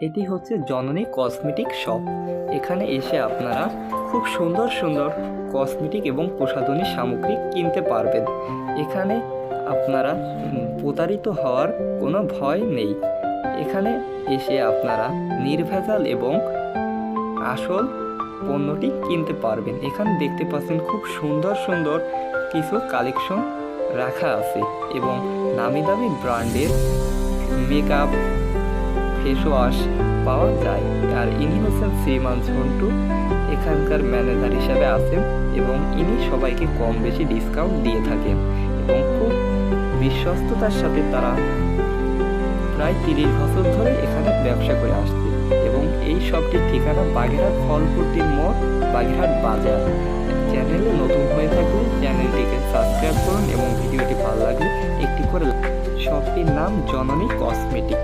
এটি হচ্ছে জননী কসমেটিক শপ। এখানে এসে আপনারা খুব সুন্দর সুন্দর কসমেটিক এবং প্রসাধনী সামগ্রী কিনতে পারবেন। এখানে আপনারা প্রতারিত হওয়ার কোনো ভয় নেই। এখানে এসে আপনারা নির্ভেজাল এবং আসল পণ্যটি কিনতে পারবেন। এখানে দেখতে পাচ্ছেন খুব সুন্দর সুন্দর কিছু কালেকশন রাখা আছে এবং নামি দামি ব্র্যান্ডের মেকআপ ফেস ওয়াশ পাওয়া যায়। আর ইনি হচ্ছেন শ্রীমান ঝন্টু, এখানকার ম্যানেজার হিসাবে আছেন এবং ইনি সবাইকে কম বেশি ডিসকাউন্ট দিয়ে থাকেন এবং খুব বিশ্বস্ততার সাথে তারা প্রায় তিরিশ বছর ধরে এখানে ব্যবসা করে আসছে এবং এই শপটির ঠিকানা বাগেরহাট ফলপট্টির মোড়, বাগেরহাট বাজার। চ্যানেলে নতুন হয়ে থাকলে চ্যানেলটিকে সাবস্ক্রাইব করুন এবং ভিডিওটি ভালো লাগলে একটি করে শপটির নাম জননী কসমেটিক।